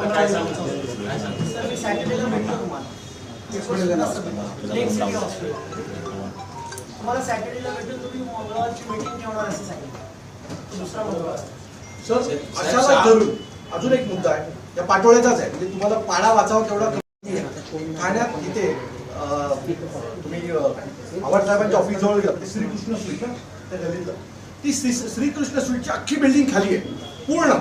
Sir मी सॅटर्डेला भेटतो तुम्हाला तुम्हाला सॅटर्डेला भेटून तुम्ही मंगळवारची मीटिंग ठेवणार असं सांगितलं दुसरा मंगळवार सर अशाला धरून अजून एक मुद्दा आहे या पाटोळ्याचाच आहे म्हणजे तुम्हाला पाडा वाचावा तेवढा कमी ठाण्यात इथे तुम्ही अं, साहेबांच्या ऑफिस जवळ गेला श्रीकृष्ण स्वीट ना त्या गल्लीतलं ती श्री श्रीकृष्ण स्वीटची अख्खी बिल्डिंग खाली आहे पूर्ण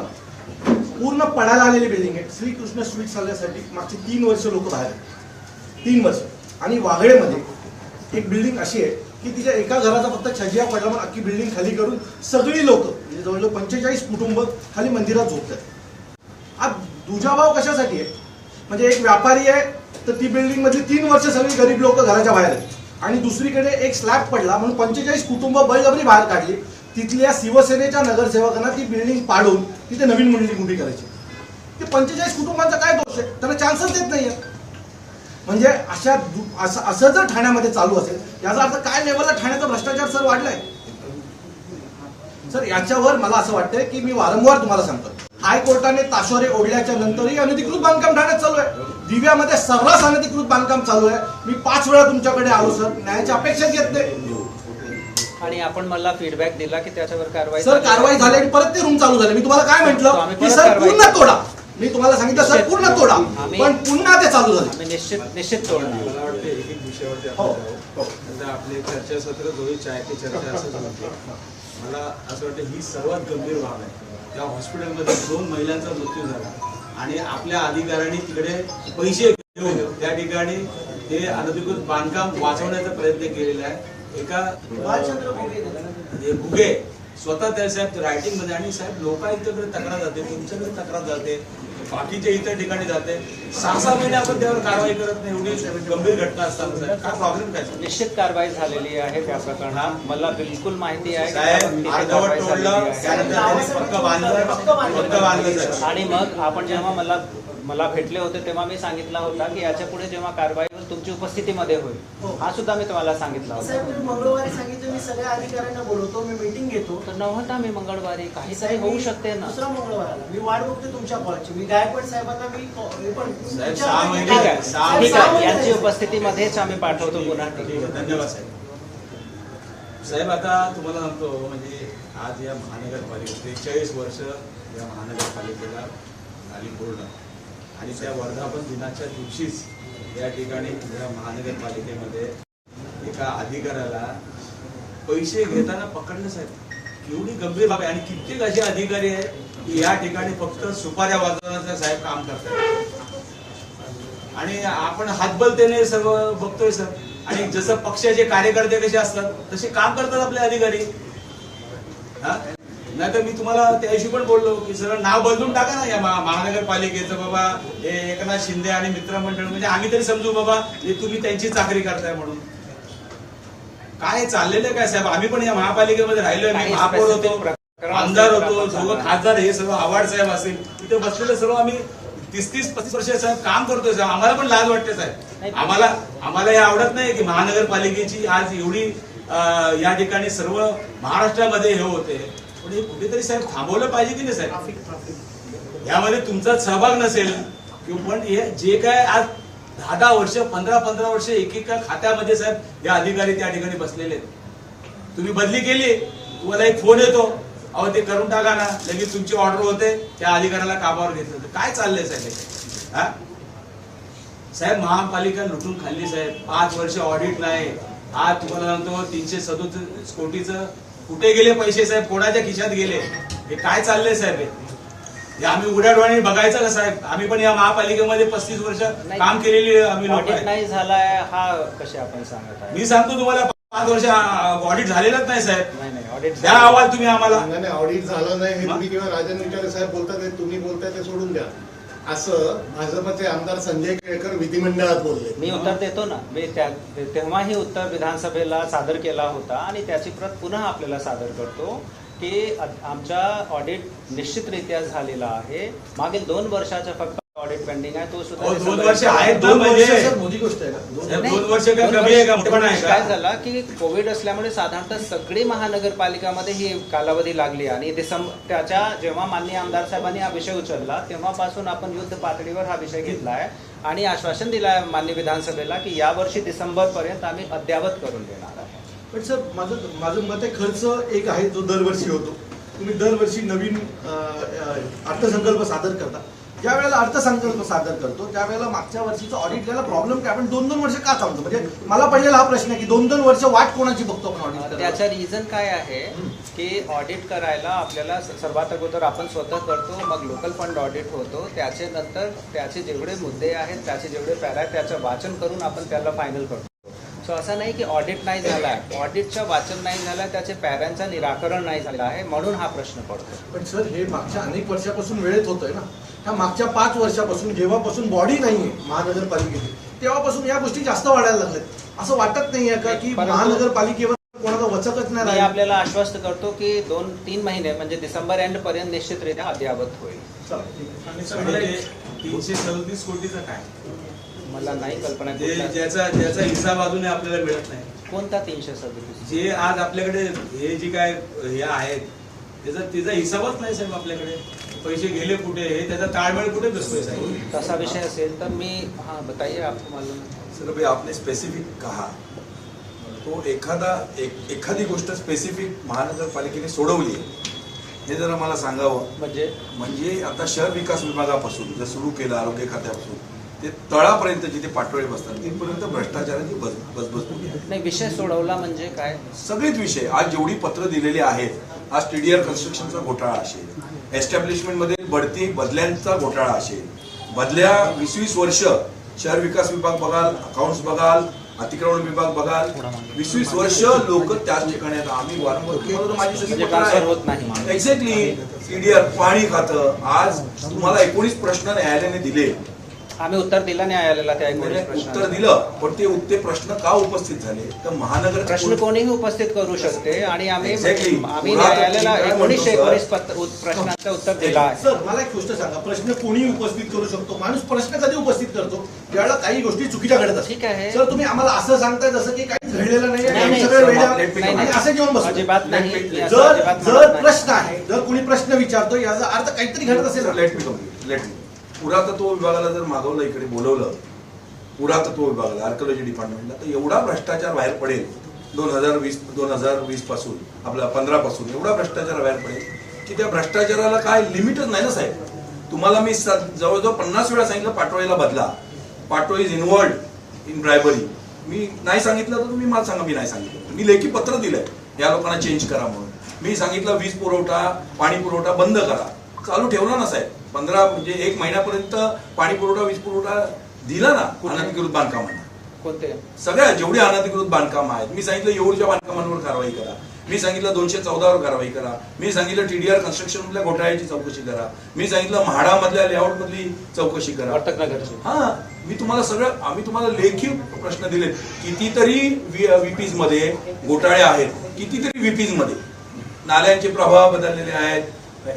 पूर्ण पडायला आलेली बिल्डिंग आहे. श्रीकृष्ण स्वीट चालण्यासाठी मागची तीन वर्ष लोक बाहेर आहेत. तीन वर्ष. आणि वाघळेमध्ये एक बिल्डिंग अशी आहे की तिच्या एका घराचा फक्त छजिया पडला म्हणून अख्खी बिल्डिंग खाली करून सगळी लोक म्हणजे जवळजवळ पंचेचाळीस कुटुंब खाली मंदिरात झोपतात आज दुजाभाव कशासाठी आहे? म्हणजे एक व्यापारी आहे तर ती बिल्डिंग मधली तीन वर्ष सगळी गरीब लोक घराच्या बाहेर आहेत. आणि दुसरीकडे एक स्लॅब पडला म्हणून पंचेचाळीस कुटुंब बळजबरी बाहेर काढली. तिथल्या शिवसेनेच्या नगरसेवकांना ती बिल्डिंग पाडून तिथे नवीन बिल्डिंग उभी करायची. ते पंचेचाळीस कुटुंबांचा काय दोष आहे? त्यांना चान्सच देत नाहीये. म्हणजे अशा असं असं जर ठाण्यामध्ये चालू असेल याचा अर्थ काय लेवलला ठाण्याचा भ्रष्टाचार सर वाढलाय? सर याच्यावर मला असं वाटतंय की मी वारंवार तुम्हाला सांगतो हायकोर्टाने ताशोरे ओढल्याच्या नंतरही अनधिकृत बांधकाम ठाण्यात चालू आहे. दिव्यामध्ये सर्रास अनधिकृत बांधकाम चालू आहे. मी पाच वेळा तुमच्याकडे आलो सर. न्यायाची अपेक्षा घेत नाही. आणि आपण मला फीडबॅक दिला की त्याच्यावर कारवाई सर कारवाई झाली आणि परत ते रूम चालू झाले. मी तुम्हाला काय म्हटलं? की सर पूर्ण तोडा. मी तुम्हाला सांगितलं सर. पूर्ण तोडा. पण पुन्हा ते चालू झाले. आम्ही निश्चित निश्चित तोडणार. मला वाटतं एक एक विषयावरती हो. हो. आपले चर्चासत्र जो चाय पे चर्चा असं होते मला असं वाटतं ही सर्वात गंभीर बाब आहे. त्या हॉस्पिटलमध्ये दोन महिलांचा मृत्यू झाला. आणि आपल्या अधिकाऱ्यांनी तिकडे पैसे घेऊन त्या ठिकाणी ते अनधिकृत बांधकाम वाचवण्याचा प्रयत्न केलेला आहे. एका भुगे स्वतः त्या साहेब रायटिंगमध्ये आणि साहेब लोकांच्याकडे तक्रार जाते तुमच्याकडे तक्रार जाते बाकीच्या इतर ठिकाणी जाते. सहा सहा महिने आपण त्यावर कारवाई करत नाही एवढी गंभीर घटना साहेब. काय प्रॉब्लेम काय? निश्चित कारवाई झालेली आहे त्या प्रकरणात. मला बिलकुल माहिती आहे आणि मग आपण जेव्हा मला मला भेटले होते तेव्हा मी सांगितला होता की याच्यापुढे जेव्हा कारवाई तुमची उपस्थितीमध्ये हो. होईल. हा. सुद्धा मी तुम्हाला सांगितला मंगळवारी सांगितलं मी सगळ्या अधिकाऱ्यांना बोलवतो मी मीटिंग घेतो. तर नव्हता मी मंगळवारी काहीतरी होऊ शकते ना. दुसरा मंगळवार मी वाट बघते तुमच्या कॉलची. मी गायकवाड साहेबांना मी पण ठीक आहे सहा ठीक आहे यांची. उपस्थितीमध्येच आम्ही पाठवतो पुन्हा. धन्यवाद साहेब. साहेब आता तुम्हाला सांगतो म्हणजे आज या महानगरपालिकेत त्रेचाळीस वर्ष या महानगरपालिकेला झाली पूर्ण. आणि त्या वर्धापन दिनाच्या दिवशीच या ठिकाणी या महानगरपालिकेमध्ये एका अधिकाऱ्याला पैसे घेताना पकडलं साहेब. एवढी गंभीर बाब आहे. आणि कित्येक असे अधिकारी आहेत की या ठिकाणी फक्त सुपाऱ्या वाजवण्याचं साहेब काम करतात. आणि आपण हातबलतेने सर्व बघतोय सर. आणि जसं पक्षाचे कार्यकर्ते कसे असतात तसे काम करतात आपले अधिकारी. हा? तर मी तुम्हाला त्या दिवशी पण बोललो की सर नाव बदलून टाका ना या महा- महानगरपालिकेचं बाबा हे एकनाथ शिंदे आणि मित्रमंडळ म्हणजे आम्ही तरी समजू बाबा हे तुम्ही त्यांची चाकरी करताय म्हणून काय चाललेलं काय साहेब आम्ही पण या महापालिकेमध्ये काही महापौर होतो आमदार होतो सांगा. खासदार हे सर्व आव्हाड साहेब असेल तिथे बसलेले सर्व आम्ही तीस तीस पस्तीस वर्ष साहेब काम करतोय साहेब आम्हाला पण लाज वाटते. साहेब आम्हाला आम्हाला हे आवडत नाही की महानगरपालिकेची आज एवढी या ठिकाणी सर्व महाराष्ट्रामध्ये हे होते पण हे कुठेतरी साहेब थांबवलं पाहिजे की नाही साहेब? यामध्ये तुमचा सहभाग नसेल पण हे जे काय आज दहा दहा वर्ष पंधरा पंधरा वर्ष एकेका खात्यामध्ये साहेब हे अधिकारी त्या ठिकाणी बसलेले आहेत. तुम्ही बदली केली तुम्हाला एक फोन येतो अहो ते करून टाका ना लगेच तुमची ऑर्डर होते त्या अधिकाऱ्याला कामावर घेतलं. काय चाललंय साहेब हे? हा? साहेब महापालिका लुटून खाल्ली साहेब. पाच वर्ष ऑडिट नाही आज तुम्हाला सांगतो तीनशे सदोतीस कोटीचं कुठे गेले पैसे साहेब? कोणाच्या खिशात गेले? हे काय चाललंय साहेब हे? आम्ही उड्या डोळ्याने बघायचं का साहेब? आम्ही पण या महापालिकेमध्ये पस्तीस वर्ष. काम केलेली आम्ही लोक नाही झालाय हा कसे आपण सांगत मी सांगतो तुम्हाला पाच वर्ष ऑडिट झालेलंच नाही साहेब. नाही नाही ऑडिट द्या अहवाल तुम्ही आम्हाला. नाही नाही ऑडिट झालं नाही. हे? तुम्ही किंवा राजन विचारे साहेब बोलतात तुम्ही बोलताय ते सोडून द्या. असं भाजपचे आमदार संजय केळकर विधिमंडळात बोलले. मी उत्तर देतो ना. मी त्या तेव्हाही उत्तर विधानसभेला सादर केला होता आणि त्याची प्रत पुन्हा आपल्याला सादर करतो की आमच्या ऑडिट निश्चितरित्या झालेला आहे. मागील दोन वर्षाच्या फक्त ऑडिट पेंडिंग आहे. तो सुद्धा दोन वर्ष आहेत. ना दोन म्हणजे वर्ष. सर, मोदी गोष्ट आहे का? दोन वर्ष. कमी आहे का? आहे काय झालं की कोविड असल्यामुळे साधारणतः सगळी महानगरपालिकामध्ये ही कालावधी लागली आणि डिसेंबर त्याच्या जेव्हा माननीय आमदार साहेबांनी हा विषय उचलला तेव्हापासून आपण युद्ध पातळीवर हा विषय घेतला आहे. आणि आश्वासन दिलं आहे माननीय विधानसभेला की यावर्षी डिसेंबर पर्यंत आम्ही अद्यावत करून देणार आहे. पण सर माझं माझं मत आहे खर्च एक आहे जो दरवर्षी होतो. तुम्ही दरवर्षी नवीन अर्थसंकल्प सादर करता. ज्या वेळेला अर्थसंकल्प सादर करतो त्यावेळेला मागच्या वर्षीचं ऑडिट घ्यायला प्रॉब्लेम काय? आपण दोन दोन वर्ष का थांबतो म्हणजे मला पडलेला हा प्रश्न आहे की दोन दोन वर्ष वाट कोणाची बघतो आपण ऑडिट त्याचा रिझन काय आहे की ऑडिट करायला आपल्याला सर्वात अगोदर आपण स्वतः करतो मग लोकल फंड ऑडिट होतो. त्याचे नंतर त्याचे जेवढे मुद्दे आहेत त्याचे जेवढे पॅरा आहेत त्याचं वाचन करून आपण त्याला फायनल करतो. सो असं नाही की ऑडिट नाही झाला. आहे ऑडिटचं वाचन नाही झालं आहे त्याचे पॅऱ्यांचं निराकरण नाही झालं आहे म्हणून हा प्रश्न पडतो. पण सर हे मागच्या अनेक वर्षापासून वेळेत होतंय ना. ह्या मागच्या पाच वर्षापासून जेव्हापासून बॉडी नाहीये महानगरपालिकेची तेव्हापासून या गोष्टी जास्त वाढायला लागल्यात. असं वाटत नाहीये का की परंतु- महानगरपालिकेवर कोणाचा वचकच नाही आपल्याला आश्वस्त करतो की दोन तीन महिने म्हणजे डिसेंबर एंड पर्यंत निश्चितरित्या अद्यावत होईल. आहे. तीनशे सदतीस कोटीचं काय? मला नाही कल्पना कुठला- ज्याचा ज्याचा हिसाब अजूनही आपल्याला मिळत नाही. कोणता तीनशे सदतीस? जे आज आपल्याकडे हे जे काय हे आहेत त्याचा त्याचा हिसाबच नाही साहेब आपल्याकडे. पैसे गेले कुठे? हे त्याचा ताळमेळ कुठे दिसतोय साहेब? तसा विषय असेल तर मी हाँ बताइए आपको मालूम है सर अभी आपने स्पेसिफिक कहा. तो एखादा एक एखादी गोष्ट स्पेसिफिक महानगरपालिकेने सोडवली आहे. हे जरा मला सांगावं. म्हणजे? म्हणजे आता शहर विकास विभागापासून जर सुरू केलं आरोग्य खात्यापासून ते तळापर्यंत जिथे पाटोळे बसतात तिथपर्यंत भ्रष्टाचाराची बस बसबसपुरी आहे. नाही विषय सोडवला म्हणजे काय? सगळेच विषय. आज जेवढी पत्र दिलेली आहेत आज टीडीआर कन्स्ट्रक्शनचा घोटाळा असेल एस्टॅब्लिशमेंटमध्ये बढती बदल्यांचा घोटाळा असेल बदल्या वीस वीस वर्ष शहर विकास विभाग बघाल अकाउंट्स बघाल अतिक्रमण विभाग बघाल वीस वीस वर्ष लोक त्याच ठिकाणी आम्ही वारंवार माझी सगळी म्हणजे. होत नाही. एक्झॅक्टली टीडीआर पाणी खातं. आज तुम्हाला एकोणीस प्रश्न न्यायालयाने दिले. आम्ही उत्तर दिलं न्यायालयाला त्या एकोणीस उत्तर दिलं पण ते ते प्रश्न का उपस्थित झाले? तर महानगर प्रश्न कोणीही उपस्थित करू शकते आणि आम्ही Exactly. आम्ही मुळात न्यायालयाला काय म्हणतो, एकोणीस सर? पत्र- उत- प्रश्नांचं उत्तर दिलं आहे. सर मला एक गोष्ट सांगा. प्रश्न कोणी उपस्थित करू शकतो. माणूस प्रश्न कधी उपस्थित करतो? ज्यावेळेला काही गोष्टी चुकीच्या घडत असतात. ठीक आहे. सर तुम्ही आम्हाला असं सांगताय जसं की काहीच घडलेलं नाही नाही, आम्ही नाही, सगळे सर, वेड्या- let me नाही, आणि नाही. असं घेऊन बसतो अजिबात नाही. असं जर अजिबात जर नाही. प्रश्न आहे जर कोणी प्रश्न विचारतो याचा अर्थ काहीतरी घडत असेल. लेट मी लेट मी पुरातत्व विभागाला जर मागवलं इकडे बोलवलं पुरातत्व विभागाला आर्किओलॉजी डिपार्टमेंटला तर एवढा भ्रष्टाचार बाहेर पडेल. दोन हजार वीस दोन हजार वीसपासून आपला पंधरा पासून एवढा भ्रष्टाचार बाहेर पडेल की त्या भ्रष्टाचाराला काय लिमिटच नाही ना साहेब. तुम्हाला मी जवळजवळ पन्नास वेळा सांगितलं पाटोळीला बदला. Patoli is involved in bribery मी नाही सांगितलं तर तुम्ही मला सांगा मी नाही सांगितलं. मी लेखी पत्र दिलंय या लोकांना चेंज करा म्हणून. मी सांगितलं वीज पुरवठा पाणी पुरवठा बंद करा. चालू ठेवला ना साहेब. पंधरा म्हणजे एक महिन्यापर्यंत पाणी पुरवठा वीज पुरवठा दिला ना अनधिकृत बांधकामांना. कोणते? सगळ्या जेवढी अनधिकृत बांधकाम आहेत मी सांगितलं एवढ्या बांधकामांवर कारवाई करा. मी सांगितलं दोनशे चौदावर कारवाई करा. मी सांगितलं टीडीआर कन्स्ट्रक्शन मधल्या घोटाळ्याची चौकशी करा. मी सांगितलं म्हाडा मधल्या लेआउट मधली चौकशी करा. हा मी तुम्हाला सगळं आम्ही तुम्हाला लेखी प्रश्न दिले कितीतरी विपीजमध्ये घोटाळे आहेत. कितीतरी विपीजमध्ये. नाल्यांचे प्रभाव बदललेले आहेत.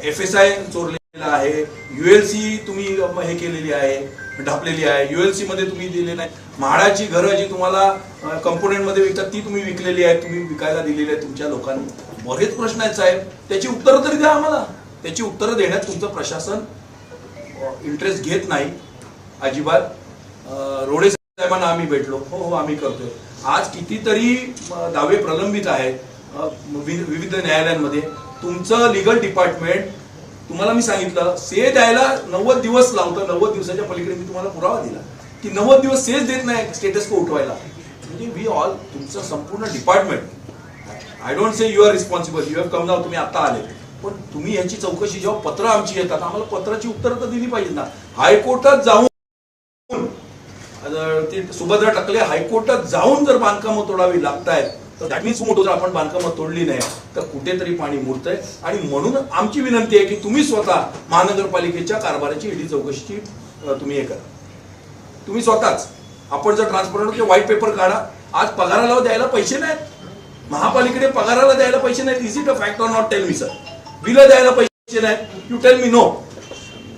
एफ एस आय चोरलेला आहे. युएलसी तुम्ही हे केलेली आहे ढापलेली आहे. युएलसी मध्ये तुम्ही दिले नाही म्हाडाची घरं जी तुम्हाला कंपोनेंटमध्ये विकतात ती तुम्ही विकलेली आहे तुम्ही विकायला दिलेली आहे तुमच्या लोकांनी. बरेच प्रश्न आहेत साहेब. त्याची उत्तरं तरी द्या आम्हाला. त्याची उत्तरं देण्यात तुमचं प्रशासन इंटरेस्ट घेत नाही. अजिबात. रोडे साहेबांना आम्ही भेटलो. हो हो आम्ही करतोय. आज कितीतरी दावे प्रलंबित आहेत वि- विविध न्यायालयांमध्ये. तुमचं लिगल डिपार्टमेंट तुम्हाला मी सांगितलं से द्यायला नव्वद दिवस लावतं नव्वद दिवसाच्या पलीकडे मी तुम्हाला पुरावा दिला. की नव्वद दिवस सेच देत नाही स्टेटस को उठवायला. म्हणजे वी ऑल तुमचं संपूर्ण department I don't say you are responsible you have come now तुम्ही आता आले. पण तुम्ही याची चौकशी जेव्हा पत्र आमची येतात आम्हाला पत्राची उत्तरं तर दिली पाहिजे ना. हायकोर्टात जाऊन ते सुभद्रा टाकले हायकोर्टात जाऊन जर बांधकामं तोडावी लागतायत तर दॅट मीन्स मोठं जर आपण बांधकामं तोडली नाही. तर कुठेतरी पाणी मुरतंय. आणि म्हणून आमची विनंती आहे की तुम्ही स्वतः महानगरपालिकेच्या कारभाराची ईडी चौकशीची तुम्ही हे करा. तुम्ही स्वतःच. आपण जर ट्रान्सपरंट व्हाईट पेपर काढा. आज पगाराला द्यायला पैसे नाहीत. महापालिकेने पगाराला द्यायला पैसे नाहीत. Is it a fact or not tell me sir बिलं द्यायला पैसे नाहीत. यू टेल मी नो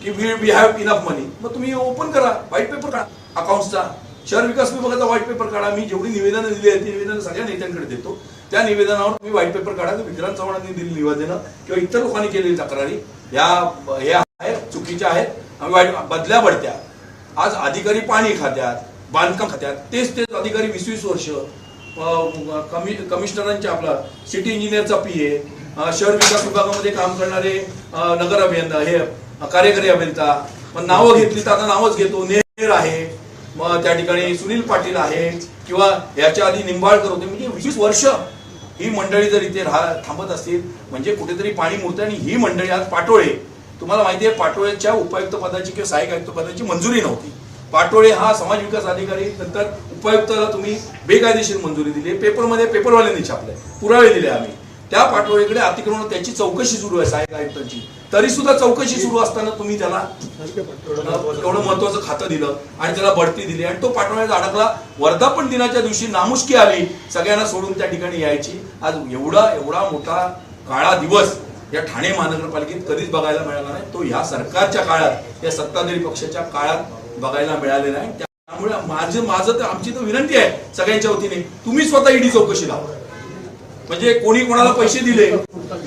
की we we have enough money मग तुम्ही ओपन करा. व्हाईट पेपर काढा. अकाउंटचा शहर विकास विभागाचा व्हाईट पेपर काढा. मी जेवढी निवेदनं दिली आहेत ती निवेदनं सगळ्या नेत्यांकडे देतो. त्या निवेदनावर तुम्ही व्हाईट पेपर काढा. विक्रांत चव्हाणांनी दिली निवेदनं किंवा इतर लोकांनी केलेली तक्रारी या हे आहेत चुकीच्या आहेत. वाईट बदल्या पडत्या. आज अधिकारी पाणी खात्यात बांधकाम खात्यात तेच तेच अधिकारी वीस वीस वर्ष कमी कमिशनरांच्या आपला सिटी इंजिनियरचा पी ए शहर विकास विभागामध्ये काम करणारे नगर अभियंता हे कार्यकारी अभियंता. पण नावं घेतली तर आता नावच घेतो. नेर आहे. मग त्या ठिकाणी सुनील पाटील आहे किंवा याच्या आधी निंबाळकर होते. म्हणजे वीस वर्ष ही मंडळी जर इथे राहा थांबत असतील म्हणजे कुठेतरी पाणी मुरतं आणि ही मंडळी आज पाटोळे तुम्हाला माहिती आहे पाटोळेच्या उपायुक्त पदाची किंवा सहाय्यक आयुक्त पदाची मंजुरी नव्हती. पाटोळे हा समाज विकास अधिकारी नंतर उपायुक्ताला तुम्ही बेकायदेशीर मंजुरी दिली. पेपरमध्ये पेपरवाल्यांनी छापले पुरावे दिले आम्ही. त्या पाटोळेकडे अतिक्रमण त्याची चौकशी सुरू आहे सहाय्यक आयुक्तांची. तरी सुद्धा चौकशी सुरू असताना तुम्ही त्याला एवढं महत्वाचं खातं दिलं आणि त्याला बढती दिली. आणि तो पाठवण्याचा अडकला. वर्धापन दिनाच्या दिवशी नामुष्की आली. सगळ्यांना सोडून त्या ठिकाणी यायची. आज एवढा एवढा मोठा काळा दिवस या ठाणे महानगरपालिकेत कधीच बघायला मिळाला नाही. तो ह्या सरकारच्या काळात या सत्ताधारी पक्षाच्या काळात बघायला मिळालेला आहे त्यामुळे माझं माझं तर आमची तर विनंती आहे सगळ्यांच्या वतीने. तुम्ही स्वतः ईडी चौकशी लावा. म्हणजे कोणी कोणाला पैसे दिले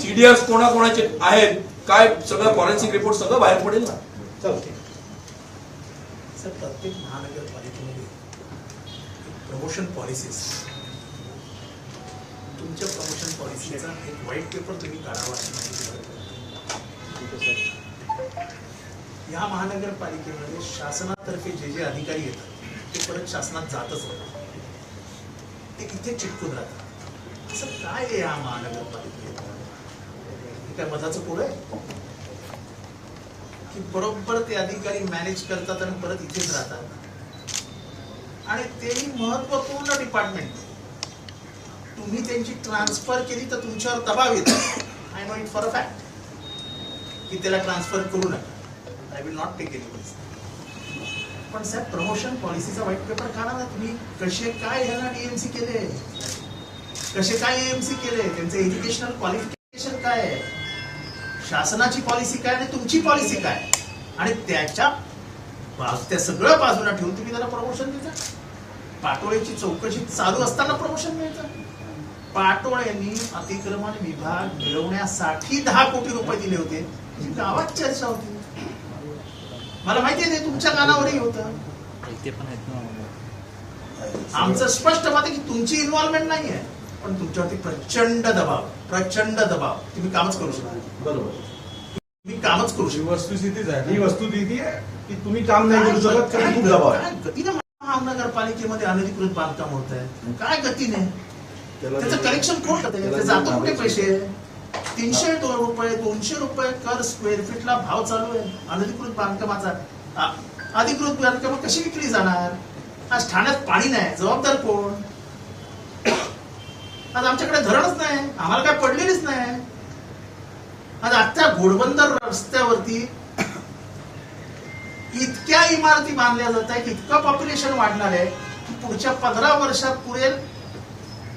सीडीएस कोणा कोणाचे आहेत काय सगळं फॉरेन्सिक रिपोर्ट सगळं बाहेर पडेल ना? चल सर प्रत्येक महानगरपालिकेमध्ये प्रमोशन पॉलिसीज तुमच्या प्रमोशन पॉलिसीचा एक व्हाईट पेपर तुम्ही काढावा अशी आहे. या महानगरपालिकेमध्ये शासनातर्फे जे जे अधिकारी येतात ते परत शासनात जातच नाही ते इथे चिटकून राहतात. असं काय आहे या महानगरपालिकेत? काय मधाचं पुढे की बरोबर ते अधिकारी मॅनेज करतात आणि परत इथेच राहतात? आणि तेही महत्त्वपूर्ण डिपार्टमेंट तुम्ही त्यांची ट्रान्सफर केली तर तुमच्यावर दबाव येतो. I know it for a fact की त्याला ट्रान्सफर करू नका. I will not take it पण साहेब प्रमोशन पॉलिसीचा व्हाईट पेपर काढा ना तुम्ही. कसे काय ह्याला डीएमसी केले? कसे काय एएमसी केले? त्यांचं एज्युकेशनल क्वालिफिकेशन काय आहे? शासनाची पॉलिसी काय आणि तुमची पॉलिसी काय? आणि त्याच्या त्या सगळं बाजूला ठेवून तुम्ही त्याला प्रमोशन देता? पाटोळेची चौकशी चालू असताना प्रमोशन मिळतं? पाटोळ्यांनी अतिक्रमण विभाग मिळवण्यासाठी दहा कोटी रुपये दिले होते. ही गावात चर्चा होती. मला माहिती आहे ते तुमच्या कानावरही होतं. आमचं स्पष्ट मत आहे की तुमची इन्व्हॉल्वमेंट नाही आहे पण तुमच्यावरती प्रचंड दबाव प्रचंड दबाव. तुम्ही कामच करू शकता. बरोबर. तुम्ही कामच करू शकता. वस्तुस्थितीच आहे ही वस्तुस्थिती आहे की तुम्ही काम नाही करू शकत कारण खूप दबाव आहे. गतीने महानगरपालिकेमध्ये अनधिकृत बांधकाम होत आहे. काय गतीने त्याचं कलेक्शन कोण करते? जातो कुठे पैसे? तीनशे दोन रुपये दोनशे रुपये कर स्क्वेअर फीटला भाव चालू आहे. अनधिकृत बांधकामाचा. अधिकृत बांधकाम कशी विकली जाणार? आज ठाण्यात पाणी नाही. जबाबदार कोण? आज आमच्याकडे धरणच नाही. आम्हाला काय पडलेलीच नाही. आज आजच्या घोडबंदर रस्त्यावरती इतक्या इमारती बांधल्या जात आहेत इतकं पॉप्युलेशन वाढणार आहे की पुढच्या पंधरा वर्षात पुरेल.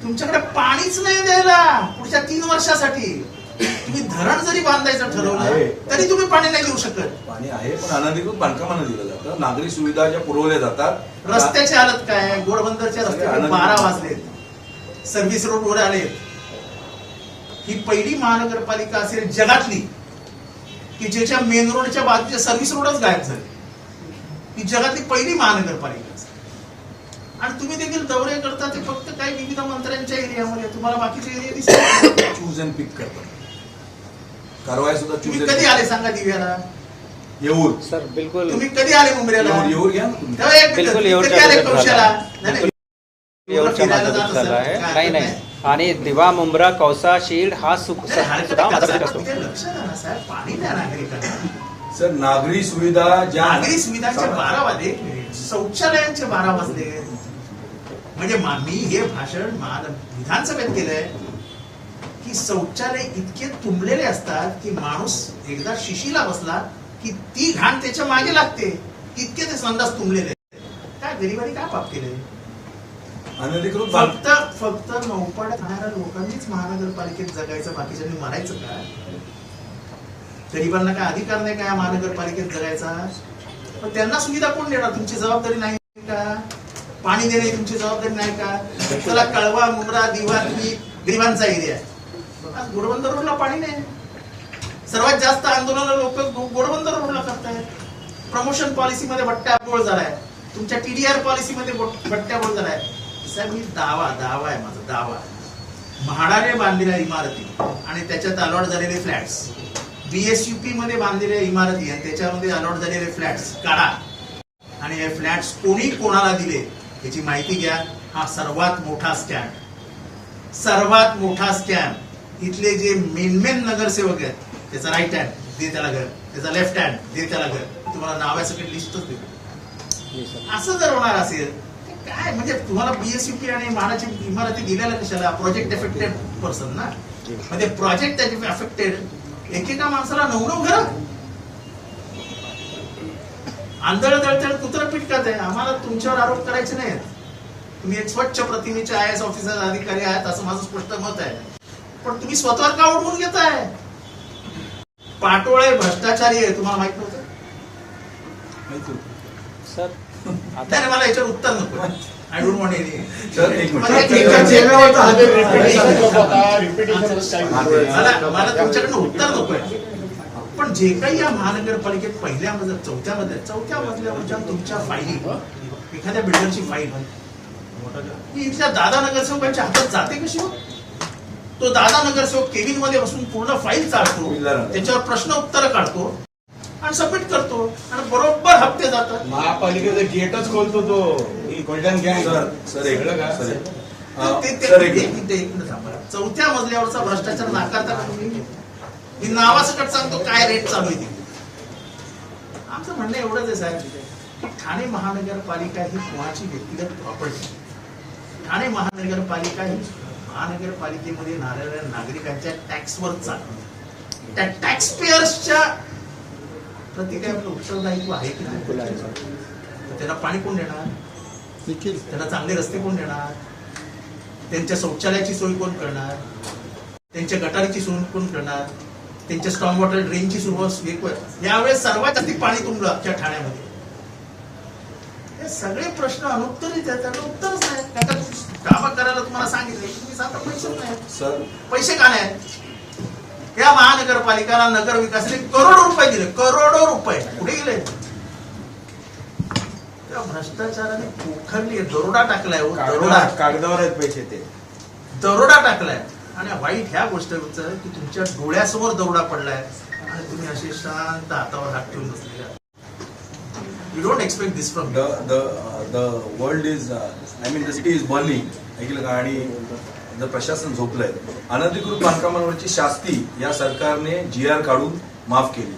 तुमच्याकडे पाणीच नाही द्यायला पुढच्या तीन वर्षासाठी. तुम्ही धरण जरी बांधायचं. ठरवलं तरी तुम्ही पाणी नाही देऊ शकत. पाणी आहे पण अनधिकृत बांधकामानं दिलं जातं. नागरी सुविधा ज्या पुरवल्या जातात रस्त्याची हालत काय? रस्त्यावर आनंदी. बारा वाजले सर्व्हिस रोड वर आले. ही पहिली महानगरपालिका असेल जगातली की ज्याच्या मेन रोडच्या बाजूच्या सर्व्हिस रोडच गायब झाले. ही जगातली पहिली महानगरपालिका असेल. आणि तुम्ही देखील दौरे करता ते फक्त काही विविध मंत्र्यांच्या एरियामध्ये. तुम्हाला बाकीचे एरिया दिसत चूज अँड पिक करतात. कारवाई सुद्धा तुम्ही चूज कधी आले सांगा दिव्याला? येऊर. सर बिलकुल. तुम्ही कधी आले मुंबईला? येऊर घ्या बिलकुल कधी आले कौशाला. नाही, नाही. येऊरच्या फिरायला माझा जात झाला आहे. नाही नाही. आणि दिवा मुंब्रा कौसा शीड हा सुख सुद्धा द्या नागरिकांना. सर नागरी सुविधा ज्या नागरी सुविधांचे बारा मिनिट. शौचालयांचे बारा वाजले. म्हणजे मा- हे भाषण विधानसभेत केलंय की शौचालय इतके तुंबलेले असतात की माणूस एकदा शिशीला बसला की ती घाण त्याच्यामागे लागते. इतके ते संडास तुंबलेले. काय गरिबांनी काय पाप केले अनधिकृत फक्त फक्त नौपाड्यात राहणाऱ्या लोकांनीच महानगरपालिकेत जगायचं बाकीच्यांनी मरायचं का? गरिबांना काय अधिकार नाही का महानगरपालिकेत जगायचा? पण त्यांना सुविधा कोण देणार? तुमची जबाबदारी नाही का? पाणी देणे तुमची जबाबदारी नाही का? त्याला कळवा मुंब्रा दिवा तुम्ही गरिबांचा एरिया आहे. आज रोडला पाणी नाही. सर्वात जास्त आंदोलन लोक गोडबंदर रोडला करतायत. प्रमोशन पॉलिसीमध्ये बट्ट्याबोळ झालाय. तुमच्या टीडीआर पॉलिसीमध्ये बट- बट्ट्याबोळ झालाय. साहेब मी दावा दावा आहे माझा दावा. म्हाडाने बांधलेल्या इमारती आणि त्याच्यात अलॉट झालेले फ्लॅट्स बीएसयूपी मध्ये बांधलेल्या इमारती आणि त्याच्यामध्ये अलॉट झालेले फ्लॅट्स काढा. आणि हे फ्लॅट्स कोणी कोणाला दिले याची माहिती घ्या. हा सर्वात मोठा स्कॅम सर्वात मोठा स्कॅम इथले जे मेन मेन नगरसेवक आहेत त्याचा राईट हँड दे त्याला घर. त्याचा लेफ्ट हँड दे त्याला घर. तुम्हाला नावासकट लिस्टच देतो. असं जर होणार असेल काय? म्हणजे तुम्हाला बीएसयूपी आणि महाराची इमारती दिलेल्या कशाला? प्रोजेक्ट एफेक्टेड पर्सन ना? म्हणजे प्रोजेक्ट त्याचे अफेक्टेड एकेका माणसाला नऊ नऊ घर आंधळ दळतळ कुत्र पिटकात आहे. आम्हाला तुमच्यावर आरोप करायचे नाहीत. तुम्ही एक स्वच्छ प्रतिमेचे आय एस ऑफिसर अधिकारी आहात असं माझं स्पष्ट मत आहे. पण तुम्ही स्वतःवर का उडवून घेताय? पाटोळे भ्रष्टाचारी आहे तुम्हाला माहीत नव्हतं? सर नाही मला याच्यावर उत्तर नको. आय डोंट वॉन्ट एनी मला तुमच्याकडनं उत्तर नकोय पण जे काही या महानगरपालिकेत पहिल्या मजल्या चौथ्या मजल्या चौथ्या मजल्यावरच्या तुमच्या फाईली एखाद्या बिल्डरची फाईल ही इथल्या दादा नगरसेवकांच्या हातात जाते कशी हो? तो दादा नगरसेवक केबिनमध्ये बसून पूर्ण फाईल चालतो त्याच्यावर प्रश्न उत्तर काढतो. आणि सबमिट करतो. आणि बरोबर हप्ते जातात. महापालिकेचं गेटच खोलतो तो. ही गोल्डन गँग सर सर एक कळलं का? सर. ते- ते- एक थांबा. चौथ्या मजल्यावरचा भ्रष्टाचार नाकारता का तुम्ही मी नावासकट सांगतो काय रेट चालू आहे आमचं म्हणणं एवढंच आहे साहेब की ठाणे महानगरपालिका ही कोणाची व्यक्तिगत प्रॉपर्टी ठाणे महानगरपालिका ही महानगरपालिकेमध्ये राहणाऱ्या नागरिकांच्या टॅक्सवर चालते. त्या टॅक्स पेअर्सच्या प्रति काय आपलं उत्तरदायित्व आहे की नाही? तर त्यांना पाणी कोण देणार? त्यांना चांगले रस्ते कोण देणार? त्यांच्या शौचालयाची सोय कोण करणार? त्यांच्या गटारीची सोय कोण करणार? त्यांच्या स्टॉम वॉटर ड्रेनची सुरुवात यावेळेस सर्वात जास्त पाणी तुंबलं अख्ख्या ठाण्यामध्ये. हे सगळे प्रश्न अनुत्तरित आहेत त्याला उत्तरच नाही कामं करायला तुम्हाला सांगितले तुम्ही सांगता पैसे नाही. सर. पैसे का नाही महानगरपालिकाला नगर विकासाने करोडो रुपये दिले. करोडो रुपये. कुठे गेले? त्या भ्रष्टाचाराने पोखरली दरोडा टाकलाय हो, दरोडा. कागदावर आहेत पैसे ते. दरोडा टाकलाय. आणि वाईट ह्या गोष्टीच की तुमच्या डोळ्यासमोर दरोडा पडलाय. आणि तुम्ही असे शांत हातावर हात ठेवून बसलेले you don't expect this from the the the world is I mean the city is burning ऐकलं का? आणि जर प्रशासन झोपलंय. अनधिकृत बांधकामांवरची शास्ती या सरकारने जी आर काढून माफ केली.